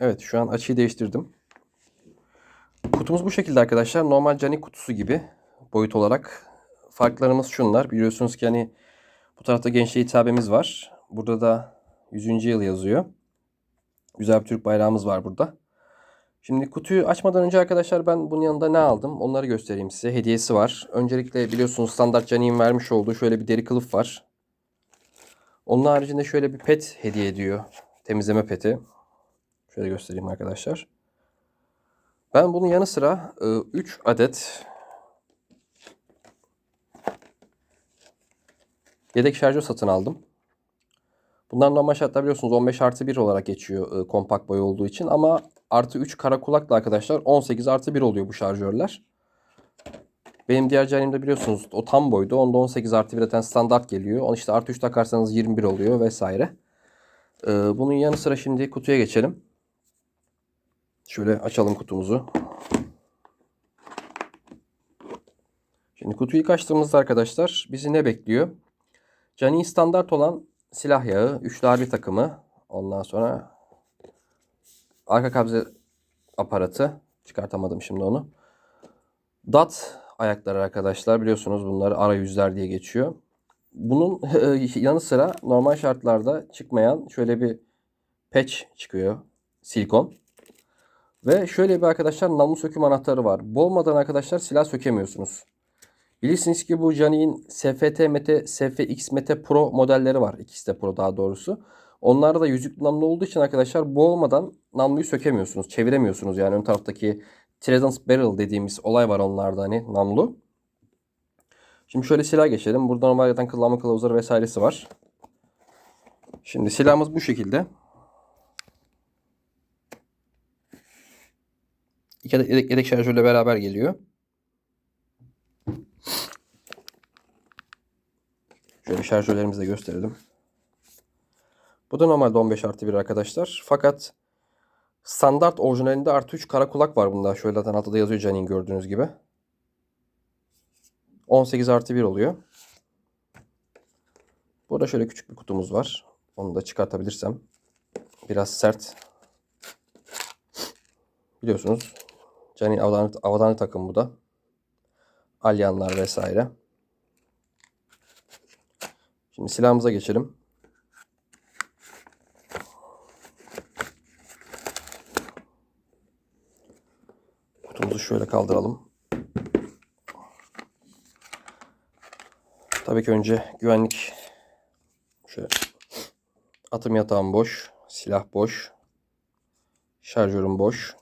Evet şu an açıyı değiştirdim. Kutumuz bu şekilde arkadaşlar. Normal cani kutusu gibi boyut olarak. Farklarımız şunlar. Biliyorsunuz ki hani bu tarafta gençliğe hitabemiz var. Burada da 100. yıl yazıyor. Güzel bir Türk bayrağımız var burada. Şimdi kutuyu açmadan önce arkadaşlar ben bunun yanında ne aldım onları göstereyim size. Hediyesi var. Öncelikle biliyorsunuz standart Cani'nin vermiş olduğu şöyle bir deri kılıf var. Onun haricinde şöyle bir pet hediye ediyor. Temizleme peti. Şöyle göstereyim arkadaşlar. Ben bunun yanı sıra 3 adet yedek şarjör satın aldım. Bunlar normal şartlar biliyorsunuz 15 artı 1 olarak geçiyor e, kompakt boy olduğu için ama artı 3 kara kulakla arkadaşlar 18 artı 1 oluyor bu şarjörler. Benim diğer canimde biliyorsunuz o tam boydu. Onda 18 artı 1 zaten standart geliyor. Onu işte artı 3 takarsanız 21 oluyor vesaire. Ee, bunun yanı sıra şimdi kutuya geçelim. Şöyle açalım kutumuzu. Şimdi kutuyu açtığımızda arkadaşlar bizi ne bekliyor? Cani standart olan silah yağı, üçlü harbi takımı. Ondan sonra arka kabze aparatı. Çıkartamadım şimdi onu. DAT ayakları arkadaşlar biliyorsunuz bunları arayüzler diye geçiyor. Bunun yanı sıra normal şartlarda çıkmayan şöyle bir patch çıkıyor. Silikon. Ve şöyle bir arkadaşlar namlu söküm anahtarı var. Bu olmadan arkadaşlar silah sökemiyorsunuz. Bilirsiniz ki bu Jani'nin SFT Mete, SFX Mete Pro modelleri var. İkisi de Pro daha doğrusu. Onlarda da yüzük namlu olduğu için arkadaşlar bu olmadan namluyu sökemiyorsunuz. Çeviremiyorsunuz. Yani ön taraftaki Trident Barrel dediğimiz olay var onlarda hani namlu. Şimdi şöyle silah geçelim. Burada normal zaten kılavuzları vesairesi var. Şimdi silahımız bu şekilde. İki adet yedek, yedek şarjörle beraber geliyor. Şöyle şarjörlerimizi de gösterelim. Bu da normalde 15 artı 1 arkadaşlar. Fakat standart orijinalinde artı 3 kara kulak var bunda. Şöyle zaten altta yazıyor Canin gördüğünüz gibi. 18 artı 1 oluyor. Burada şöyle küçük bir kutumuz var. Onu da çıkartabilirsem. Biraz sert. Biliyorsunuz Canin avadanlık, avadanlık takım bu da. Alyanlar vesaire. Şimdi silahımıza geçelim. Kutumuzu şöyle kaldıralım. Tabii ki önce güvenlik şöyle atım yatağım boş, silah boş, şarjörüm boş.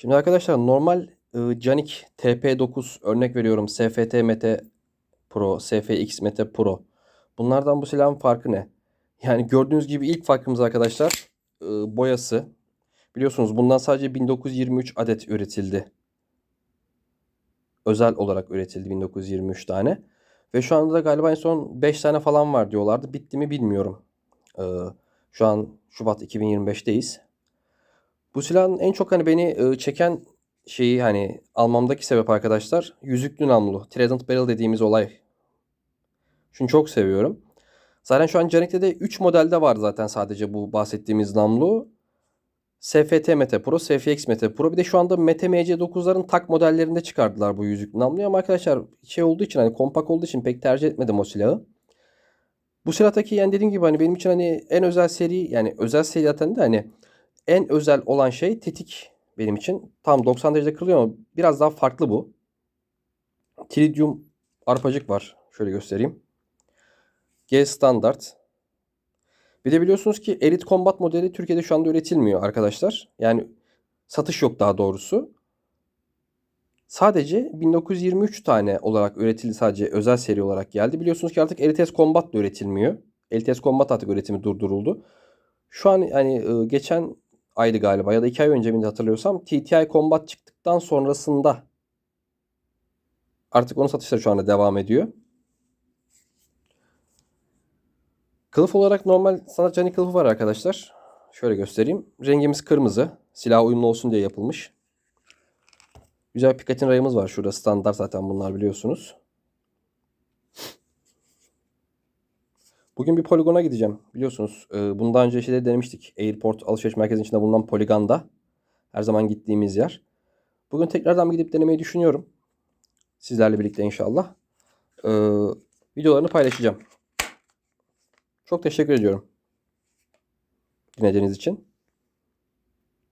Şimdi arkadaşlar normal e, Canik TP9 örnek veriyorum SFT Mete Pro, SFX Mete Pro. Bunlardan bu silahın farkı ne? Yani gördüğünüz gibi ilk farkımız arkadaşlar e, boyası. Biliyorsunuz bundan sadece 1923 adet üretildi. Özel olarak üretildi 1923 tane. Ve şu anda da galiba en son 5 tane falan var diyorlardı. Bitti mi bilmiyorum. Şu an Şubat 2025'teyiz. Bu silahın en çok hani beni çeken şeyi hani almamdaki sebep arkadaşlar yüzüklü namlu. Trident Barrel dediğimiz olay. Şunu çok seviyorum. Zaten şu an Canik'te de 3 modelde var zaten sadece bu bahsettiğimiz namlu. SFT Mete Pro, SFX Mete Pro. Bir de şu anda Mete MC9'ların tak modellerinde çıkardılar bu yüzüklü namluyu. Ama arkadaşlar şey olduğu için hani kompak olduğu için pek tercih etmedim o silahı. Bu silahtaki yani dediğim gibi hani benim için hani en özel seri yani özel seri zaten de hani en özel olan şey tetik benim için. Tam 90 derecede kırılıyor ama biraz daha farklı bu. Tridium arpacık var. Şöyle göstereyim. G standart. Bir de biliyorsunuz ki Elite Combat modeli Türkiye'de şu anda üretilmiyor arkadaşlar. Yani satış yok daha doğrusu. Sadece 1923 tane olarak üretildi sadece özel seri olarak geldi. Biliyorsunuz ki artık Elite Combat da üretilmiyor. Elite Combat artık üretimi durduruldu. Şu an yani geçen aydı galiba ya da iki ay önce mi hatırlıyorsam TTI Combat çıktıktan sonrasında artık onun satışları şu anda devam ediyor. Kılıf olarak normal standart cani kılıfı var arkadaşlar. Şöyle göstereyim. Rengimiz kırmızı. Silah uyumlu olsun diye yapılmış. Güzel Picatinny rayımız var şurada. Standart zaten bunlar biliyorsunuz. Bugün bir poligona gideceğim. Biliyorsunuz e, bundan önce şeyleri denemiştik. Airport alışveriş merkezinin içinde bulunan poliganda. Her zaman gittiğimiz yer. Bugün tekrardan bir gidip denemeyi düşünüyorum. Sizlerle birlikte inşallah. E, videolarını paylaşacağım. Çok teşekkür ediyorum. Dinlediğiniz için.